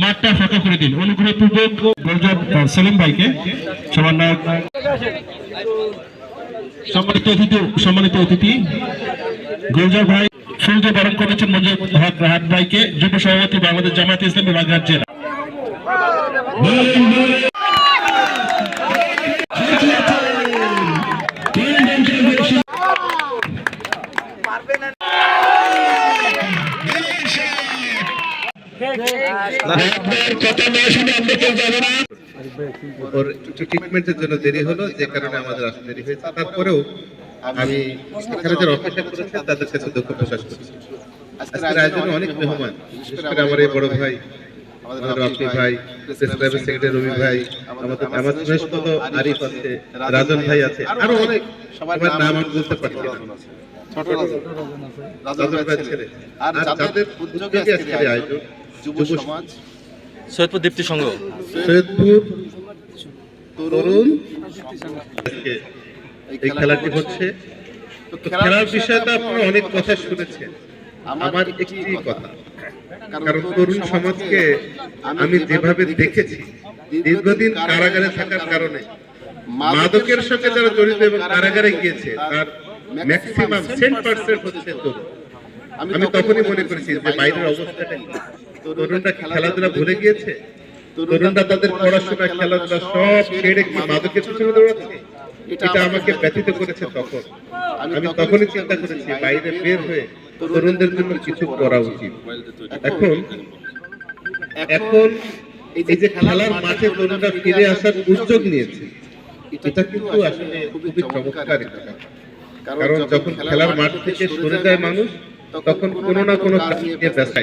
মাঠটা ফাঁকা করে দিন। অনুগ্রহপূর্বক সেলিম ভাইকে সম্মানিত অতিথি সম্মানিত অতিথি, গুলজার ভাই, সূর্য বরণ করেছেন মঞ্জুর হাত ভাইকে, যুব সভাপতি বাংলাদেশ জামায়াত ইসলামী জেলা। ওর একটু ট্রিটমেন্টের জন্য দেরি হলো যে কারণে আমাদের আসতে দেরি হয়েছে। তারপরেও আমি এখানে যারা অপেক্ষা করেছে তাদের কাছে দুঃখ প্রকাশ করছি। আজকের আয়োজনে অনেক মেহমান বিশেষ করে আমার এই বড় ভাই আমাদের আপনি ভাই প্রেস সেক্রেটারি রবি ভাই আমাদের আমার শ্রেষ্ঠ আরিফ আছে রাজন ভাই আছে আরও অনেক। সবার নাম আমি বলতে পারছি না। ছোট রাজন রাজন ভাই ছেলে আর যাদের উদ্যোগে আজকের আয়োজন যুব সমাজ। সৈয়দপুর দীপ্তি সংঘ। সৈয়দপুর তরুণ। এই খেলাটি হচ্ছে। তো খেলার বিষয়টা আপনারা অনেক কথা শুনেছেন। আমার একটি কথা। কারণ তরুণ সমাজকে আমি যেভাবে দেখেছি দীর্ঘদিন কারাগারে থাকার কারণে মাদকের সঙ্গে যারা জড়িত এবং কারাগারে গিয়েছে তার ম্যাক্সিমাম সেন্ট পার্সেন্ট হচ্ছে তরুণ। আমি তখনই মনে করেছি যে বাইরের অবস্থাটা? তরুণরা খেলাধুলা ভুলে গিয়েছে? তরুণরা তাদের পড়াশোনা খেলাধুলা সব ছেড়ে কি মাদকের পিছনে দৌড়াচ্ছে। এটা আমাকে ব্যথিত করেছে তখন। আমি তখনই চিন্তা করেছি বাইরে বের হয়ে তরুণদের জন্য কিছু করা উচিত। এখন এখন এই যে খেলার মাঠে তরুণরা ফিরে আসার উদ্যোগ নিয়েছে। এটা কিন্তু আসলে খুবই চমৎকার কারণ। যখন খেলার মাঠ থেকে সরে যায় মানুষ তখন কোনো না কোনো কাজ নিয়ে ব্যস্ত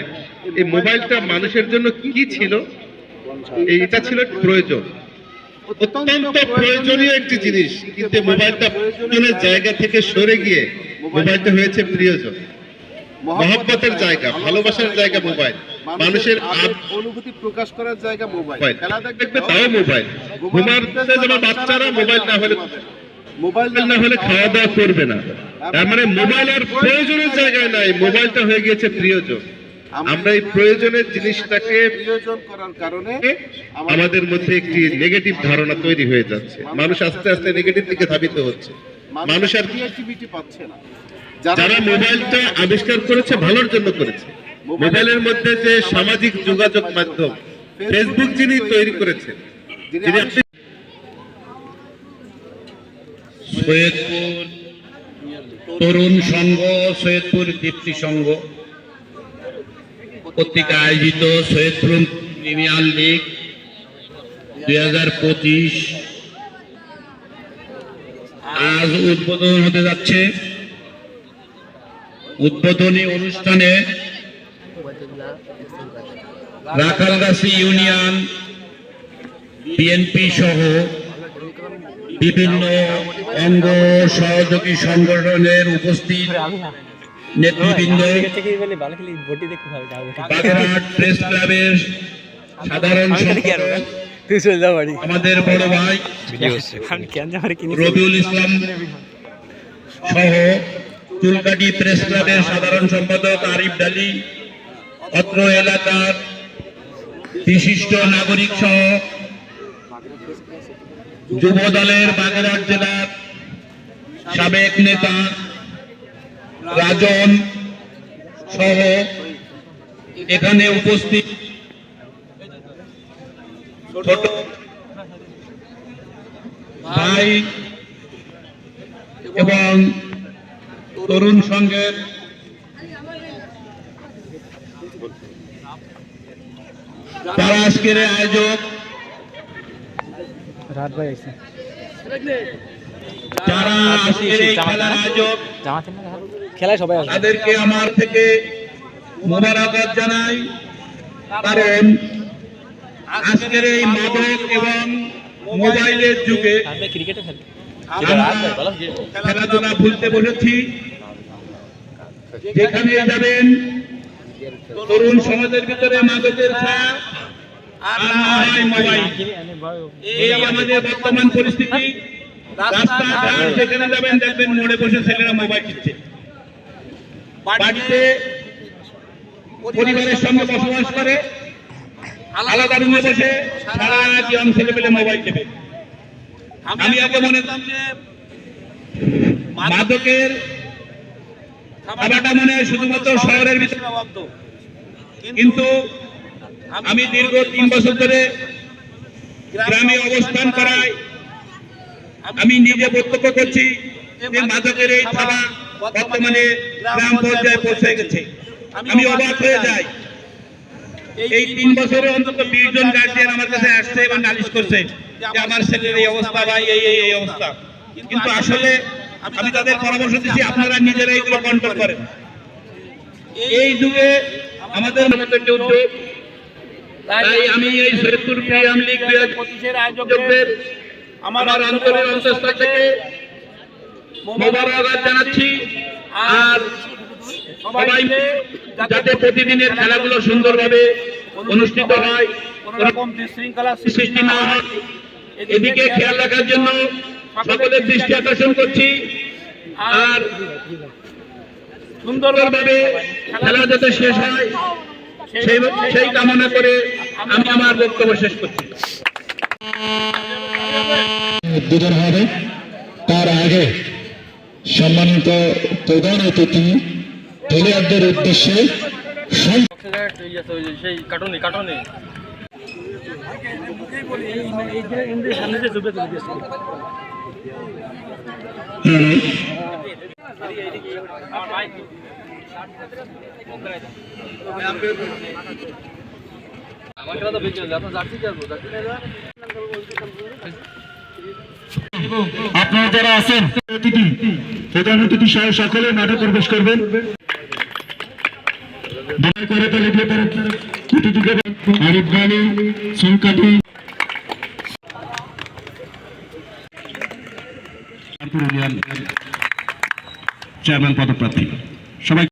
এই মোবাইলটা মানুষের জন্য কি ছিল? এটা ছিল প্রয়োজন। অত্যন্ত প্রয়োজনীয় একটি জিনিস কিন্তু মোবাইলটা প্রয়োজনের জায়গা থেকে সরে গিয়ে মোবাইলটা হয়েছে প্রিয়জন। মহব্বতের জায়গা ভালোবাসার জায়গা মোবাইল। মানুষের অনুভূতি প্রকাশ করার জায়গা মোবাইল। খেলা দেখবে তাও মোবাইল। যেমন বাচ্চারা মোবাইল না হলে মোবাইল না হলে খাওয়া দাওয়া করবে না। তার মানে মোবাইল আর প্রয়োজনের জায়গায় নাই মোবাইলটা হয়ে গিয়েছে প্রিয়জন। আমরা এই প্রয়োজনের জিনিসটাকে প্রিয়জন করার কারণে আমাদের মধ্যে একটি নেগেটিভ ধারণা তৈরি হয়ে যাচ্ছে। মানুষ আস্তে আস্তে নেগেটিভ দিকে ধাবিত হচ্ছে। মানুষ আর ক্রিয়েটিভিটি পাচ্ছে না। যারা মোবাইলটা আবিষ্কার করেছে ভালোর জন্য করেছে। মোবাইলের মধ্যে যে সামাজিক যোগাযোগ মাধ্যম ফেসবুক যিনি তৈরি করেছেন যিনি সৈয়দপুর তরুণ সংঘ, সৈয়দপুর দীপ্তি সংঘ। কর্তৃক আয়োজিত সৈয়দপুর প্রিমিয়ার লিগ দুই আজ উদ্বোধন হতে যাচ্ছে। উদ্বোধনী অনুষ্ঠানে রাখালগাছি ইউনিয়ন, বিএনপি সহ বিভিন্ন অঙ্গ সহযোগী সংগঠনের উপস্থিত নেতৃবৃন্দ, বাগেরহাট প্রেস ক্লাবের সাধারণ আমাদের বড় ভাই রবিউল ইসলাম সহ চুলকাটি প্রেস ক্লাবের সাধারণ সম্পাদক আরিফ ডালি, অত্র এলাকার বিশিষ্ট নাগরিক সহ যুব দলের বাগেরহাট জেলার সাবেক নেতা রাজন সহ এখানে উপস্থিত ছোট ভাই এবং তরুণ সংঘের তারা আজকের আয়োজক রাত ভাই আইছে যারা আজকের এই খেলার আয়োজক খেলায় সবাই আসবে। তাদেরকে আমার থেকে মোবারকবাদ জানাই। কারণ আজকের এই মাদক এবং মোবাইলের যুগে খেলাধুলা ভুলতে বসেছি যেখানে যাবেন তরুণ সমাজের ভিতরে মাদকের ছায়া। আর মোবাইল এই বর্তমান পরিস্থিতি যাবেন ছেলেরা মোবাইল পরিবারের সঙ্গে বসবাস করে, আলাদা সারা ছেলে মোবাইল আমি আগে মনে যে মাদকের খাবারটা মনে হয় শুধুমাত্র শহরের ভিতরে কিন্তু আমি দীর্ঘ তিন বছর ধরে গ্রামে অবস্থান করায় আমি নিজে প্রত্যক্ষ করছি যে মাদকের এই থাবা বর্তমানে গ্রাম পর্যায়ে পৌঁছে গেছে। আমি অবাক হয়ে যাই। এই তিন বছরে অন্তত বিশ জন গার্জিয়ান আমার কাছে আসছে এবং নালিশ করছে যে আমার ছেলের এই অবস্থা ভাই এই এই এই অবস্থা। কিন্তু আসলে আমি তাদের পরামর্শ দিচ্ছি আপনারা নিজেরা এগুলো কন্ট্রোল করেন। এই যুগে আমাদের মতো একটি উদ্যোগ তাই আমি এই সৈয়দপুর প্রিয়াম লীগ পঁচিশের আয়োজকদের আমার অন্তরের অন্তঃস্থল থেকে মোবারকবাদ জানাচ্ছি। আর সবাই যাতে প্রতিদিনের খেলাগুলো সুন্দরভাবে অনুষ্ঠিত হয় কোনো রকম বিশৃঙ্খলা সৃষ্টি না হয়। এদিকে খেয়াল রাখার জন্য সকলের দৃষ্টি আকর্ষণ করছি। আর সুন্দরভাবে খেলা যাতে শেষ হয় সেই সেই কামনা করে আমি আমার বক্তব্য শেষ করছি। উদ্বোধন হবে। তার আগে সম্মানিত প্রধান অতিথি প্লেয়ারদের উদ্দেশ্যে সেই কাটুনি কাটুনি। সামনে আপনার যারা আছেন অতিথি প্রধান অতিথি সহ সকলে মাঠে প্রবেশ করবেন। চেয়ারম্যান পদপ্রার্থী। সবাই